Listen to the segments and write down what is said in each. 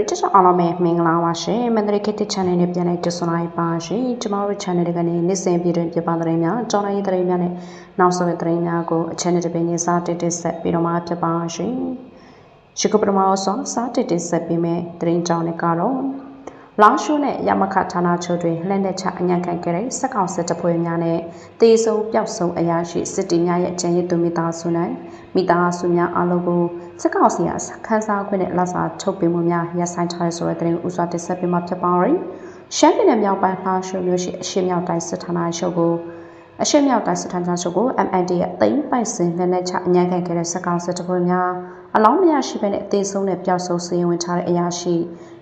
British အားလုံးပဲမင်္ဂလာပါရှင်မန္တလေးခေတ် channel နဲ့ပြန်လည်ကြိုဆိုလိုက်ပါရှင်ကျမတို့ channel တွေကနေနေ့စဉ်ပြည်တွင်ပြပသတင်းများကြောင်းတိုင်းသတင်းများနဲ့နောက်ဆုံးသတင်းများကို channel တစ်ပင်နဲ့စားတက်တက်ဆက်ပြီးတော့မှဖြစ်ပါရှင်ရှိကပရမောဆောစားတက်တက်ဆက်ပြီးမဲ့သတင်းကြောင်းတွေကတော့လာရှိုးနဲ့ရမခဌာနချုပ်တွင်လက်နက်ချအညံခံခဲ့တဲ့စက်ကောင်စစ်တပ်ဖွဲ့များနဲ့တေဆုံးပျောက်ဆုံးအရာရှိစစ်တီများရဲ့အကြံရည်သူမိသားစုနဲ့မိသားစုများအားလုံးကို စစ်ကောင်စီကခန်းစားခွင့်နဲ့လက်စာထုတ်ပေးမှုများရပ်ဆိုင်းထားရဆိုတဲ့သတင်းဥစွာတင်ဆက်ပေးမှာဖြစ်ပါရယ်ရှမ်းပြည်နယ်မြောက်ပိုင်းလှရှိုးမြို့ရှိအရှေ့မြောက်တိုင်းစစ်ဌာနချုပ်ကိုအရှေ့မြောက်တိုင်းစစ်ဌာနချုပ်ကို MND ရဲ့တိမ့်ပိုက်စင်လက်နက်ချအညံခံခဲ့တဲ့စစ်ကောင်စစ်တပ်ဖွဲ့များအလောင်းမရရှိဘဲနဲ့အသေးဆုံးနဲ့ပျောက်ဆုံးစီရင်ဝင်ထားတဲ့အရာရှိ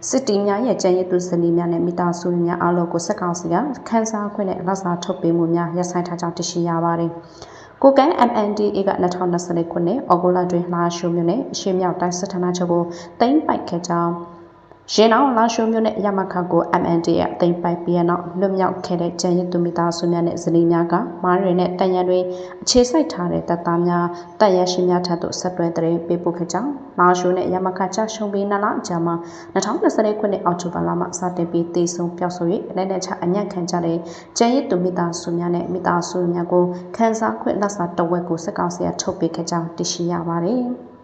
စစ်တီများရဲ့ကြံရည်သူစနီများနဲ့မိသားစုများအားလုံးကိုစစ်ကောင်စီကခန်းစားခွင့်နဲ့လက်စာထုတ်ပေးမှုများရပ်ဆိုင်းထားကြောင်းသိရှိရပါတယ်။ ကိုကန် MNDA က2020ခုနှစ်ဩဂုတ်လတွင်လာရှိုးမြို့နယ်အရှေ့မြောက်တိုင်းစစ်ဌာနချုပ်ကိုတိမ့်ပိုက်ခဲ့ကြောင်း ရင်အောင်လာရှိုးမြို့နယ်ရမခကို MND ရဲ့အသိပိုက်ပြီးနောက်လွတ်မြောက်ခဲ့တဲ့ကျန်ရစ်သူမိသားစုများနဲ့ဇနီးများကမားရီနဲ့တန်ရန်တွေအခြေစိုက်ထားတဲ့တပ်သားများတပ်ရရှိများထပ်သို့ဆက်သွယ်တဲ့ပေးပို့ခဲ့ကြောင်းလာရှိုးနဲ့ရမခချရှုံပြီးနလအကြမှာ2020ခုနှစ်အောက်တိုဘာလမှာစတင်ပြီးတည်ဆုံပျောက်ဆို၍လက်နက်ချအညံ့ခံကြတဲ့ကျန်ရစ်သူမိသားစုများနဲ့မိသားစုများကိုခန်းစားခွင့်လက်စာတဝက်ကိုစစ်ကောင်စီကထုတ်ပေးခဲ့ကြောင်းသိရှိရပါတယ်။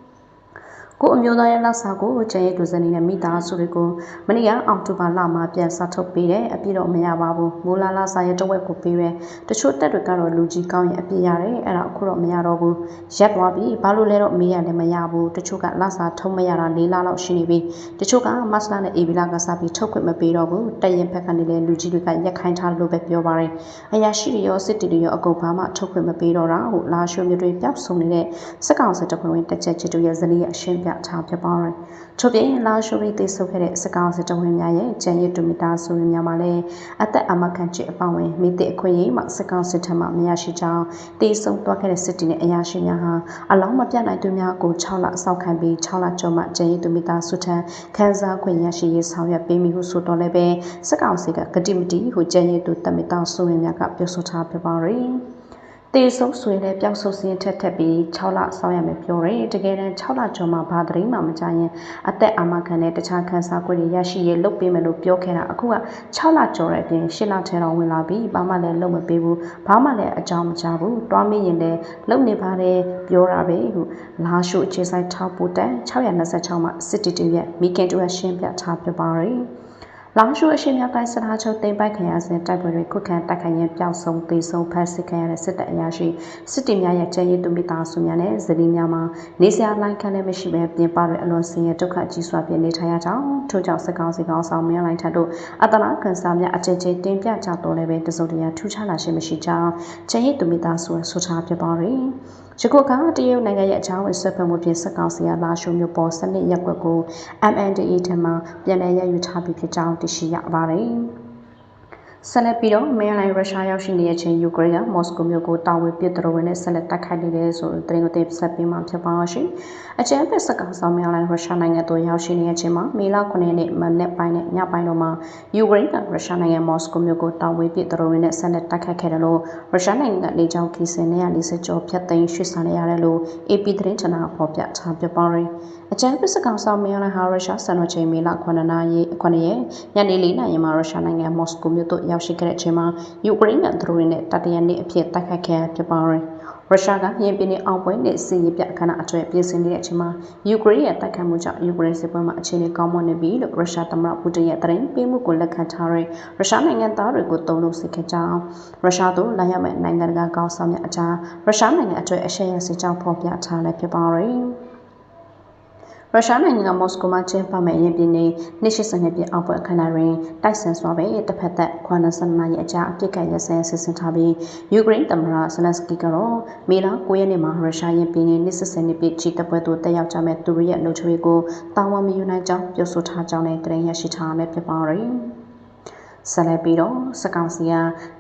ကိုအမျိုးသားရဲ့လက်စာကိုကျန်ရည်သူဇနီးနဲ့မိသားစုတွေကိုမနေ့ကအောက်တိုဘာလမှာပြန်စထုတ်ပေးတယ်အပြည့်တော့မရပါဘူးမိုးလာလာစာရဲ့တဝက်ကိုပေးပဲတချို့တက်တွေကတော့လူကြီးကောင်းရင်အပြည့်ရတယ်အဲ့ဒါအခုတော့မရတော့ဘူးရက်သွားပြီဘာလို့လဲတော့မေးရတယ်မရဘူးတချို့ကလက်စာထုံးမရတာ၄လလောက်ရှိနေပြီတချို့ကမတ်လနဲ့အေဗီလာကစပြီးထုတ်ခွင့်မပေးတော့ဘူးတရင်ဖက်ကနေလည်းလူကြီးတွေကရက်ခိုင်းထားလို့ပဲပြောပါတယ်အရာရှိတွေရောစစ်တီတွေရောအကုန်ဘာမှထုတ်ခွင့်မပေးတော့တာဟိုလာရှိုးမျိုးတွေပျောက်ဆုံးနေတဲ့စက်ကောင်စစ်တခွင်ဝင်တက်ချက်ချစ်တို့ရဲ့ဇနီးရဲ့အရှင်းပြထားဖြစ်ပါတယ်။ထို့ပြင်လာရှိုရီသိဆုပ်ခဲ့တဲ့စကောင်စစ်တဝင်းများရဲ့ကျန်ရစ်တူမီတာဆိုရင်များမှာလည်းအသက်အမခံချစ်အပောင်းဝင်မိသည့်အခွင့်အရေးမှစကောင်စစ်ထမှမရရှိကြောင်းသိဆုံသွားခဲ့တဲ့စစ်တီနဲ့အရာရှိများဟာအလောင်းမပြတ်နိုင်သူများကို6လစောက်ခံပြီး6လကျော်မှကျန်ရစ်တူမီတာဆုထံခန်းစားခွင့်ရရှိရေးဆောင်ရွက်ပေးမိဟုဆိုတော့လည်းပဲစကောင်စစ်ကဂတိမတီဟုကျန်ရစ်တူတမီတာဆိုရင်များကပြောဆိုထားပြပါရယ်။ တေဆုံးဆွေနဲ့ပျောက်ဆုံးစင်းထက်ထက်ပြီး6လဆောင်းရမယ်ပြောတယ်တကယ်တမ်း6လကျော်မှဘာသတင်းမှမကြရင်အသက်အာမခံနဲ့တခြားခန်းစားခွင့်တွေရရှိရေးလုပ်ပေးမယ်လို့ပြောခဲ့တာအခုက6လကျော်တဲ့အပြင်10လထဲတော့ဝင်လာပြီးဘာမှလည်းလုပ်မပေးဘူးဘာမှလည်းအကြောင်းမကြားဘူးတွားမိရင်လည်းလုပ်နေပါတယ်ပြောတာပဲဟုလာရှုအခြေဆိုင်ထောက်ပို့တန်626မှာစစ်တီတီရဲ့မိခင်တူရှင်းပြထားပြပါရယ် လောင်ရှုအရှိမြောက်တိုင်းစစ်သားချုပ်တင်ပိုက်ခံရစဉ်တိုက်ပွဲတွေခုခံတိုက်ခိုက်ရန်ပျောက်ဆုံးသေဆုံးဖမ်းဆီးခံရတဲ့စစ်တပ်အရာရှိစစ်တီများရဲ့ကျဲရည်သူမိသားစုများနဲ့ဇနီးများမှာနေစရာလိုင်းခန့်လည်းမရှိဘဲပြင်ပတွေအလွန်ဆင်းရဲဒုက္ခကြီးစွာပြနေထိုင်ရကြောင်းထို့ကြောင့်စကောင်းစီကောင်းဆောင်များလိုင်းထပ်တို့အတနာကန်ဆာများအကျဉ်းချင်းတင်ပြကြတော့လည်းပဲတစုံတရာထူးခြားလာခြင်းမရှိကြောင်းကျဲရည်သူမိသားစုဆိုထားပြပါရယ်ယခုကတရုတ်နိုင်ငံရဲ့အကြောင်းဝင်ဆက်ဖက်မှုဖြင့်စက်ကောင်စီကလာရှုံမျိုးပေါ်စနစ်ရက်ွက်ကို MNDA ထံမှပြန်လည်ရယူထားပြီးဖြစ်ကြောင်းသိရှိရပါတယ်။ဆက်လက်ပြီးတော့မဲလိုင်းရုရှားရောက်ရှိနေတဲ့ချင်းယူကရိန်းကမော်စကိုမြို့ကိုတာဝန်ပစ်တော်ဝင်နဲ့ဆက်လက်တိုက်ခိုက်နေတယ်ဆိုတဲ့သတင်းကိုတင်ဆက်ပေးမှာဖြစ်ပါရှိ။အကြမ်းဖက်စကားဆောင်မဲလိုင်းရုရှားနိုင်ငံသို့ရောက်ရှိနေတဲ့ချင်းမှာမေလ9ရက်နေ့မနက်ပိုင်းနဲ့ညပိုင်းတို့မှာယူကရိန်းကရုရှားနိုင်ငံမော်စကိုမြို့ကိုတာဝန်ပစ်တော်ဝင်နဲ့ဆက်လက်တိုက်ခိုက်ခဲ့တယ်လို့ရုရှားနိုင်ငံကလေကြောင်းခီးစဉ်140ကျော်ဖြတ်သိမ်းရွှေ့ဆောင်ရတယ်လို့ AP သတင်းဌာနဖော်ပြထားပြပါရယ်။ အကြမ်းဖက်စကားဆောင်မဲလိုင်းဟာရုရှားစံတော်ချိန်မေလ9နာရီ9ရက်ညနေ4နာရီမှာရုရှားနိုင်ငံမော်စကိုမြို့သို့ရောက်ရှိခဲ့တဲ့အချိန်မှာယူကရိန်းကသူတို့နဲ့တတရနေ့အဖြစ်တိုက်ခိုက်ခဲ့ဖြစ်ပါတယ်။ရုရှားကပြင်ပြင်းအောင်ပွဲနဲ့စီရေးပြအခမ်းအနားအတွက်ပြင်ဆင်နေတဲ့အချိန်မှာယူကရိန်းရဲ့တိုက်ခိုက်မှုကြောင့်ယူကရိန်းစစ်ပွဲမှာအခြေအနေကောင်းမွန်နေပြီလို့ရုရှားသမ္မတပူတင်ရဲ့သတင်းပေးမှုကိုလက်ခံထားတဲ့ရုရှားနိုင်ငံသားတွေကိုတုံ့လို့စစ်ခဲ့ကြောင်းရုရှားတို့လာရမယ့်နိုင်ငံတကာကောင်းဆောင်များအကြားရုရှားနိုင်ငံအတွက်အရှက်ရစစ်ကြောင်းဖော်ပြထားလည်းဖြစ်ပါတယ်။ ရုရှားနိုင်ငံကမော်စကိုမှာကျင်းပမယ့်ရင်ပြည်နေနှစ်80နှစ်ပြည့်အောက်ပွဲအခမ်းအနားတွင်တိုက်ဆန်စွာပဲတစ်ဖက်သက်ခွာနဆန်နာရဲ့အကြအပြစ်ကရဆဲဆစ်စင်ထားပြီးယူကရိန်းသမ္မတဇလန်စကီကတော့မေလ9ရက်နေ့မှာရုရှားရင်ပြည်နေနှစ်80နှစ်ပြည့်ချီတပွဲသို့တက်ရောက်ကြမဲ့သူရဲ့လုံခြုံရေးကိုတာဝန်မယူနိုင်ကြောင်းပြောဆိုထားကြောင်းလည်းတင်ရရှိထားလည်းဖြစ်ပါတယ်။ ဆက်လက်ပြီးတော့စကောင်စီက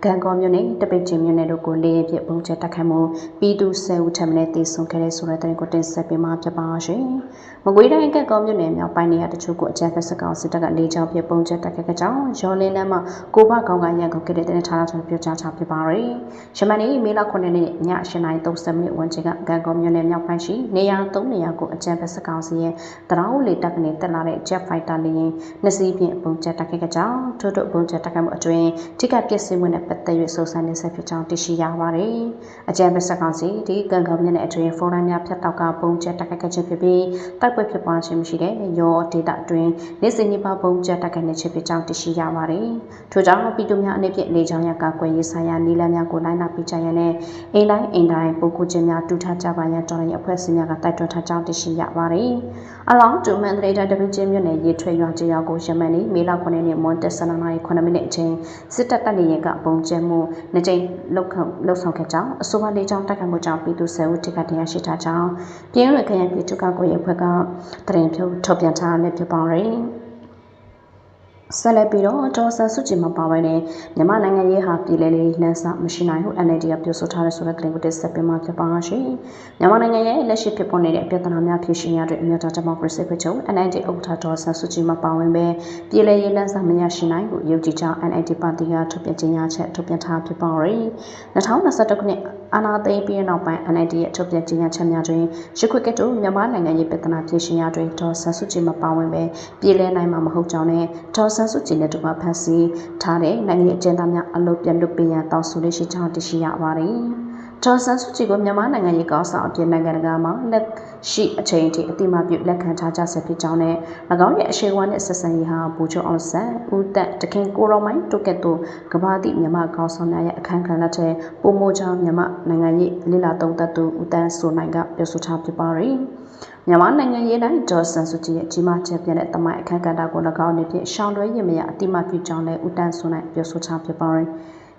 ဂန်ကောမြို့နယ်တပိတ်ချင်းမြို့နယ်တို့ကိုလေးရပြပုံချက်တက်ခတ်မှုပြည်သူဆယ်ဦးထပ်မံတည်ဆုံခဲ့တဲ့ဆိုတဲ့တဲ့ကိုတင်ဆက်ပေးမှာဖြစ်ပါရှင်။မကွေးတိုင်းကက်ကောမြို့နယ်မြောက်ပိုင်းနေရာတချို့ကိုအကြမ်းဖက်စစ်ကောင်စစ်တပ်ကလေးချောင်းပြပုံချက်တက်ခဲ့ကြကြောင်းရော်လင်းလမ်းမှာကိုဘကောင်ကရန်ကုန်ခဲ့တဲ့တဲ့ထားတာပြောကြားချဖြစ်ပါရယ်။ယမန်နေ့မေလ9ရက်နေ့ည8:30မိနစ်ဝန်းကျင်ကကက်ကောမြို့နယ်မြောက်ပိုင်းရှိနေရာ3နေရာကိုအကြမ်းဖက်စစ်ကောင်စီရဲ့တရောင်းလေတပ်ကနေတက်လာတဲ့ Jet Fighter လေယာဉ်နှစ်စီးဖြင့်ပုံချက်တက်ခဲ့ကြကြောင်းထို့ထို့ပုံချက်တက်ခဲ့မှုအတွင်းထိကပစ္စည်းမှုနဲ့ပတ်သက်၍စုံစမ်းနေဆက်ဖြစ်ကြောင်းသိရှိရပါတယ်။အကြမ်းဖက်စစ်ကောင်စီဒီကက်ကောမြို့နယ်အတွင်းဖော်ရမ်များဖြတ်တောက်ကပုံချက်တက်ခဲ့ခြင်းဖြစ်ပြီးတိုက်ပွဲဖြစ်ပွားခြင်းမရှိတဲ့ရောဒေတာအတွင်းနေ့စဉ်နေ့ပပုံချက်တက်ခဲ့နေခြင်းဖြစ်ကြောင်းသိရှိရပါတယ်။ထို့ကြောင့်ပြည်သူများအနေဖြင့်လေကြောင်းရကာကွယ်ရေးဆိုင်ရာနည်းလမ်းများကိုလိုက်နာပြကြရတဲ့အိမ်တိုင်းအိမ်တိုင်းပုံကူခြင်းများတူထားကြပါရန်တော်ရည်အဖွဲ့အစည်းများကတိုက်တွန်းထားကြောင်းသိရှိရပါတယ်။အလောင်းတူမန်ဒရေတာတပင်းချင်းမြို့နယ်ရေထွေရွာကျေးရွာကိုရမန်နေ့မေလ9ရက်နေ့မွန်တက်12နာရီ9မိနစ်အချိန်စစ်တပ်တပ်နေရင်ကပုံကျဲမှုနှစ်ကြိမ်လောက်ခလောက်ဆောင်ခဲ့ကြောင်းအဆိုပါလေကြောင်းတိုက်ခိုက်မှုကြောင့်ပြည်သူ10ဦးထိခိုက်ဒဏ်ရာရှိထားကြောင်းပြင်းရခရိုင်ပြည်သူ့ကာကွယ်ရေးအဖွဲ့ကတရင်ဖြုတ်ထုတ်ပြန်ထားတဲ့ဖြစ်ပါရယ် ဆက်လက်ပြီးတော့ဒေါ်ဆန်စုကြည်မှာပါဝင်တဲ့မြန်မာနိုင်ငံရေးဟာပြည်လဲလေးလမ်းစာမရှိနိုင်ဘူး NLD ကပြောဆိုထားတဲ့ဆိုတဲ့ကလင်ကိုတက်ဆက်ပြမှာဖြစ်ပါရှင်မြန်မာနိုင်ငံရဲ့လက်ရှိဖြစ်ပေါ်နေတဲ့ပြဿနာများဖြေရှင်းရတဲ့အမျိုးသားဒီမိုကရေစီဖွဲ့ချုပ် NLD ဥက္ကဋ္ဌဒေါ်ဆန်စုကြည်မှာပါဝင်ပဲပြည်လဲရေးလမ်းစာမရရှိနိုင်ဘူးယုံကြည်ကြောင်း NLD ပါတီကထုတ်ပြန်ကြေညာချက်ထုတ်ပြန်ထားဖြစ်ပါရယ်2021ခုနှစ် အာဏာသိမ်းပြီးနောက်ပိုင်း NLD ရဲ့ထုတ်ပြန်ကြေညာချက်များတွင်ရခွေကတူမြန်မာနိုင်ငံရေးပြဿနာဖြေရှင်းရတွင်ဒေါ်ဆန်စုကြည်မှာပါဝင်ပဲပြည်လဲနိုင်မှာမဟုတ်ကြောင်းနဲ့ဒေါ်ဆန်စုကြည်နဲ့တူပါဖန်စီထားတဲ့နိုင်ငံရေးအကျဉ်းသားများအလုပ်ပြန်လုပ်ပေးရန်တောင်းဆိုလေးရှိကြောင်းသိရှိရပါတယ်။ ဒေါ်ဆန်စုကြည်ကိုမြန်မာနိုင်ငံရေးကောင်းဆောင်အဖြစ်နိုင်ငံတကာမှာလက်ရှိအချိန်ထိအတိမပြုလက်ခံထားကြဆဲဖြစ်ကြောင်းနဲ့၎င်းရဲ့အရှိန်အဝါနဲ့ဆက်ဆံရေးဟာဘူချိုအောင်ဆန်ဦးသက်တခင်ကိုရောမိုင်းတုတ်ကက်တို့ကဘာတိမြန်မာကောင်းဆောင်များရဲ့အခမ်းခံလက်ထဲပုံမိုချောင်းမြန်မာနိုင်ငံရေးလိလာသုံးသက်သူဦးတန်းဆိုနိုင်ကပြောဆိုထားဖြစ်ပါရယ်မြန်မာနိုင်ငံရေးတိုင်းဒေါ်ဆန်စုကြည်ရဲ့ကြီးမားချက်ပြတဲ့တမိုင်းအခမ်းကဏ္ဍကို၎င်းအနေဖြင့်ရှောင်းလွှဲရင်မရအတိမပြုကြောင်းလည်းဦးတန်းဆိုနိုင်ပြောဆိုထားဖြစ်ပါရယ်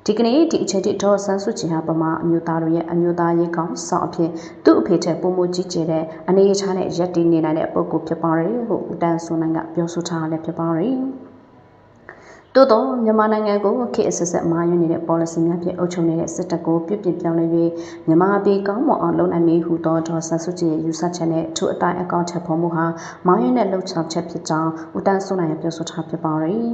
ဒီကနေ့ဒီအချိန်ထိဒေါ်ဆန်းစုကြည်ဟာပမာအမျိုးသားတို့ရဲ့အမျိုးသားရေးကောင်းဆောင်အဖြစ်သူ့အဖေထက်ပုံမကြီးကျယ်တဲ့အနေအထားနဲ့ရက်တည်နေနိုင်တဲ့ပုံကိုဖြစ်ပါရယ်ဟုဦးတန်းဆိုနိုင်ကပြောဆိုထားလည်းဖြစ်ပါရယ်တိုးတော့မြန်မာနိုင်ငံကိုခေတ်အဆက်ဆက်မာရွနေတဲ့ policy များဖြင့်အုပ်ချုပ်နေတဲ့စစ်တပ်ကိုပြစ်ပြပြောင်းလဲ၍မြန်မာပြည်ကောင်းမွန်အောင်လုပ်နိုင်မည်ဟုသောဒေါ်ဆန်စုကြည်ရဲ့ယူဆချက်နဲ့ထိုအတိုင်းအကောင့်ချက်ဖော်မှုဟာမာရွတဲ့လှုပ်ဆောင်ချက်ဖြစ်ကြောင်းဦးတန်းစိုးနိုင်ရပြောဆိုထားဖြစ်ပါရယ်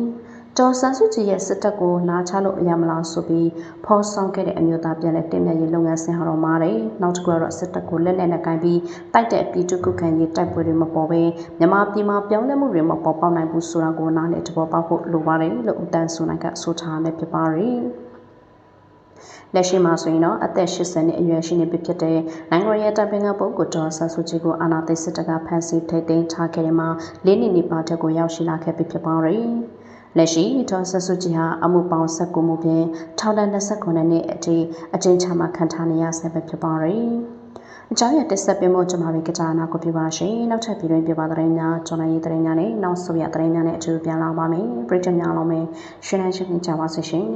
ဒေါ်ဆန်စုကြည်ရဲ့စစ်တပ်ကိုနားချလို့အရမလားဆိုပြီးဖော်ဆောင်ခဲ့တဲ့အမျိုးသားပြန်လဲတင်မြရေးလုပ်ငန်းစဉ်ဟာတော့မာတယ်။နောက်တစ်ခုကတော့စစ်တပ်ကိုလက်လက်နဲ့ကင်ပြီးတိုက်တဲ့ပြည်သူ့ခုခံရေးတိုက်ပွဲတွေမပေါ်ဘဲမြန်မာပြည်မှာပြောင်းလဲမှုတွေမပေါ်ပေါက်နိုင်ဘူးဆိုတာကိုနားလည်တဘောပေါက်ဖို့လိုပါတယ်လို့ဦးတန်းဆိုနိုင်ကဆိုထားလည်းဖြစ်ပါရယ်။လက်ရှိမှာဆိုရင်တော့အသက်80နှစ်အရွယ်ရှိနေပြီဖြစ်တဲ့နိုင်ငံရဲ့တိုင်ပင်ကပုဂ္ဂိုလ်တော်ဆဆူကြီးကိုအာနာသိစစ်တကဖန်စီထိတ်သိမ်းထားခဲ့တဲ့မှာ၄နှစ်နီးပါးတက်ကိုရောက်ရှိလာခဲ့ပြီဖြစ်ပါရယ်။ လက်ရှိဒေါ်ဆဆူဂျီဟာအမှုပေါင်း19မှုဖြင့်ထောင်ဒဏ်29နှစ်အထိအကျဉ်းချမှခံထားနေရဆဲပဲဖြစ်ပါရယ်အကြောင်းရတက်ဆက်ပြမို့ကျွန်မပဲကြာနာကိုပြပါရှင်နောက်ထပ်ပြည်တွင်းပြပါသတင်းများကျွန်တော်ရေးသတင်းများနဲ့နောက်ဆိုရသတင်းများနဲ့အထူးပြန်လာပါမယ်ပြည်တွင်းများလုံးမယ်ရှင်းလင်းရှင်းကြပါစေရှင်